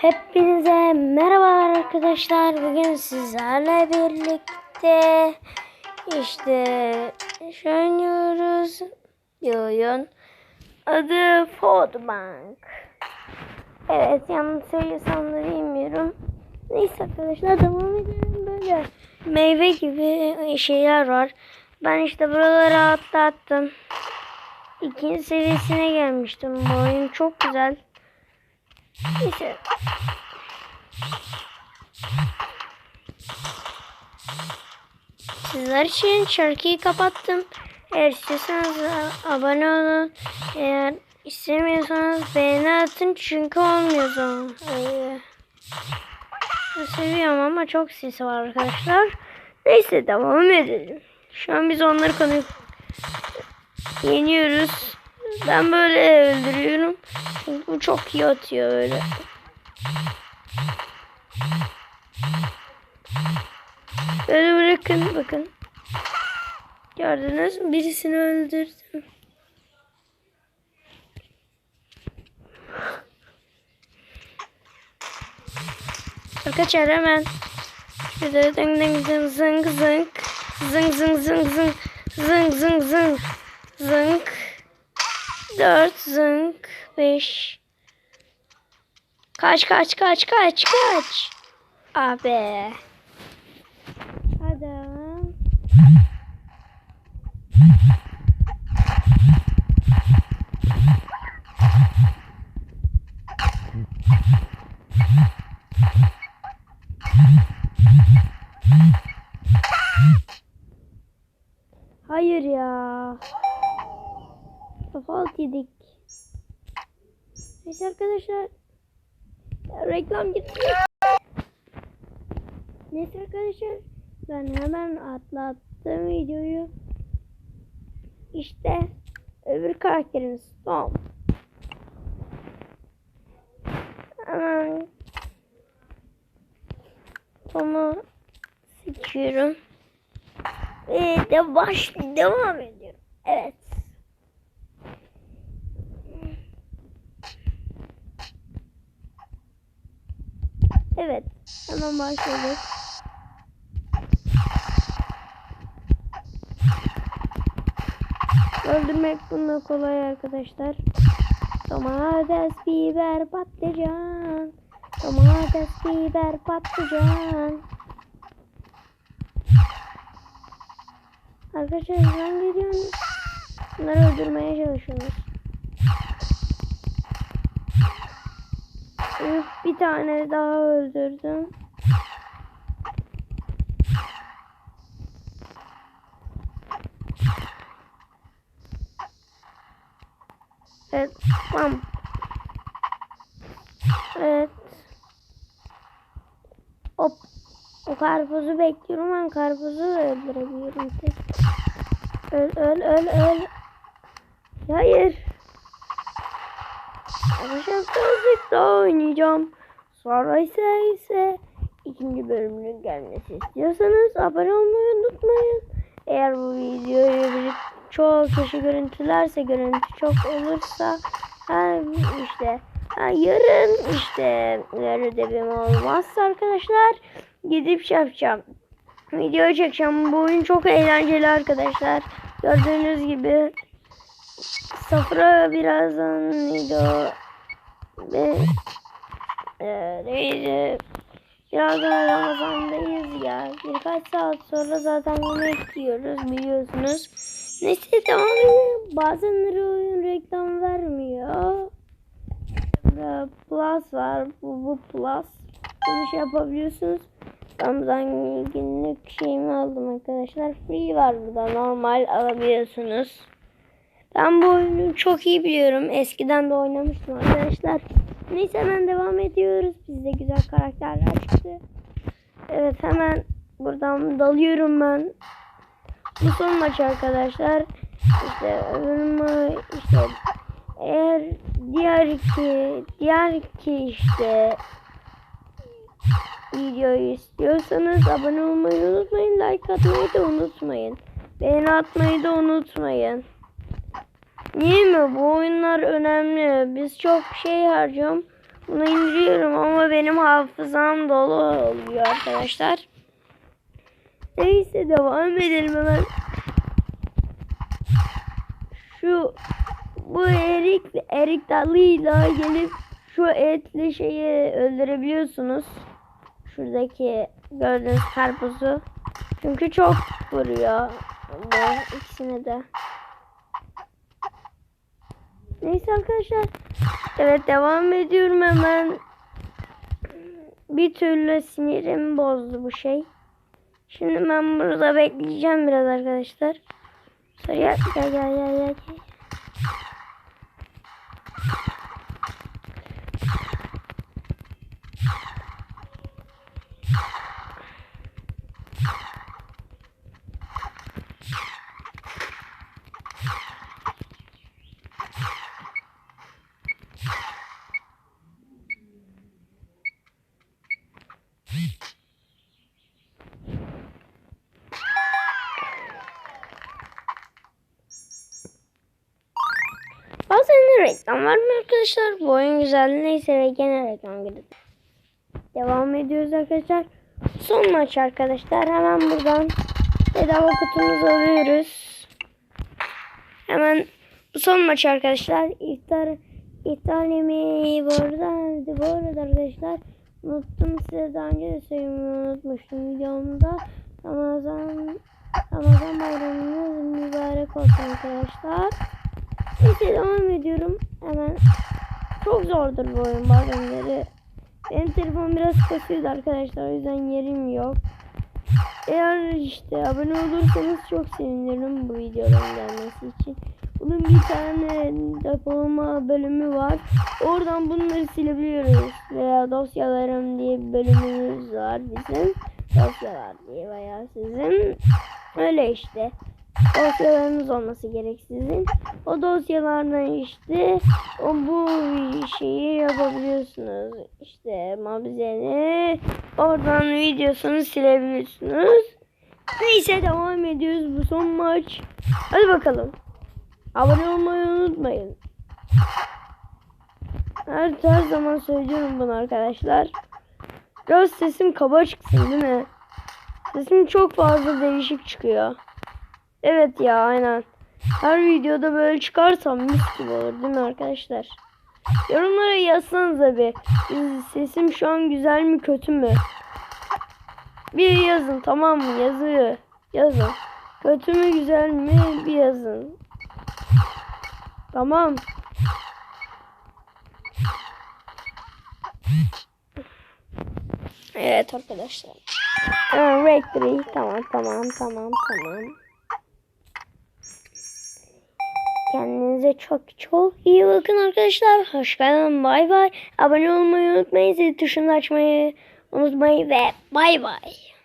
Hepinize merhabalar arkadaşlar. Bugün sizlerle birlikte işte oynuyoruz. Bir oyun. Adı Foodbank. Evet yanlış söylesem de bilmiyorum. Neyse arkadaşlar devam edelim böyle. Meyve gibi şeyler var. Ben işte buraları atlattım. İkinci seviyesine gelmiştim. Bu oyun çok güzel. Neyse. Sizler için şarkıyı kapattım. Eğer istiyorsanız abone olun. Eğer istemiyorsanız beğeni atın çünkü olmuyor zaman. Ee, seviyorum ama çok ses var arkadaşlar. Neyse devam edelim. Şu an biz onları konu yeniyoruz. Ben böyle öldürüyorum. Bu çok iyi atıyor öyle. Böyle bırakın bakın. Gördünüz mü? Birisini öldürdüm. Arkadaşlar hemen şöyle zıng zıng zıng zıng zıng zıng zıng zıng zıng zıng zıng zıng 4 zınk 5 Kaç kaç kaç kaç kaç. Abi. Adam yedik. Neyse arkadaşlar. Reklam gitti. Neyse arkadaşlar. Ben hemen atlattım videoyu. İşte öbür karakterimiz Tom. Hemen Tom'u seçiyorum. Ve de baş devam ediyorum. Evet. Evet. Hemen başladık. Öldürmek bununla kolay arkadaşlar. Domates, biber, patlıcan. Domates, biber, patlıcan. Arkadaşlar ben geliyorum. Bunları öldürmeye çalışıyoruz. Bir tane daha öldürdüm. Evet, tamam. Evet. Hop. O karpuzu bekliyorum. Ben karpuzu öldürebiliyorum. Öl öl öl öl. Hayır. Arkadaşlar birazcık daha oynayacağım. Sonra ise ise ikinci bölümünün gelmesi istiyorsanız abone olmayı unutmayın. Eğer bu videoyu bir çok kişi görüntülerse görüntü çok olursa ha işte ha, yarın işte yarın ödevim olmazsa arkadaşlar gidip şey yapacağım. Video çekeceğim. Bu oyun çok eğlenceli arkadaşlar. Gördüğünüz gibi Safra birazdan video ve e? Birazdan Ramazan'dayız ya. Birkaç saat sonra zaten yemek yiyoruz biliyorsunuz. Neyse edelim. Bazenleri oyun reklam vermiyor. Plus var. Bu, bu plus. Bunu şey yapabiliyorsunuz. Buradan günlük şeyimi aldım arkadaşlar. Free var burada. Normal alabiliyorsunuz. Ben bu çok iyi biliyorum. Eskiden de oynamıştım arkadaşlar. Neyse hemen devam ediyoruz. Bizde güzel karakterler çıktı. Evet hemen buradan dalıyorum ben. Bu son maç arkadaşlar. İşte öbür işte eğer diğer iki diğer iki işte videoyu istiyorsanız abone olmayı unutmayın. Like atmayı da unutmayın. Beğeni atmayı da unutmayın. Niye mi? Bu oyunlar önemli. Biz çok şey harcıyorum. Bunu indiriyorum ama benim hafızam dolu oluyor arkadaşlar. Neyse devam edelim hemen. Şu bu erik erik dalıyla gelip şu etli şeyi öldürebiliyorsunuz. Şuradaki gördüğünüz karpuzu. Çünkü çok vuruyor bu ikisine de. Neyse arkadaşlar. Evet devam ediyorum hemen. Bir türlü sinirimi bozdu bu şey. Şimdi ben burada bekleyeceğim biraz arkadaşlar. Sonra gel gel gel gel. gel. Bazen de reklam var mı arkadaşlar? Bu oyun güzelliği neyse ve gene reklam girdi. Devam ediyoruz arkadaşlar. Son maç arkadaşlar. Hemen buradan bedava kutumuzu alıyoruz. Hemen bu son maç arkadaşlar. İftar iftar yemeği bu arada, bu arada arkadaşlar unuttum size daha önce de söylemeyi unutmuştum videomda. Ramazan Ramazan bayramınız mübarek olsun arkadaşlar. Neyse devam ediyorum. Hemen çok zordur bu oyun bazenleri. Benim telefon biraz kasıyordu arkadaşlar. O yüzden yerim yok. Eğer işte abone olursanız çok sevinirim bu videoların gelmesi için. Bunun bir tane depolama bölümü var. Oradan bunları silebiliyoruz. Veya dosyalarım diye bir bölümümüz var bizim. Dosyalar diye veya sizin. Öyle işte dosyalarınız olması gerek sizin. O dosyalardan işte o bu şeyi yapabiliyorsunuz. İşte mabzeni oradan videosunu silebiliyorsunuz. Neyse devam ediyoruz bu son maç. Hadi bakalım. Abone olmayı unutmayın. Her, her zaman söylüyorum bunu arkadaşlar. Biraz sesim kaba çıksın değil mi? Sesim çok fazla değişik çıkıyor. Evet ya aynen. Her videoda böyle çıkarsam mis gibi olur değil mi arkadaşlar? Yorumlara yazsanıza bir. Sesim şu an güzel mi kötü mü? Bir yazın tamam mı? Yazı yazın. Kötü mü güzel mi? Bir yazın. Tamam. Evet arkadaşlar. Rectory. Tamam, tamam, tamam, tamam. Kendinize çok çok iyi bakın arkadaşlar. Hoşçakalın. Bay bay. Abone olmayı unutmayın. Zil tuşunu açmayı unutmayın ve bay bay.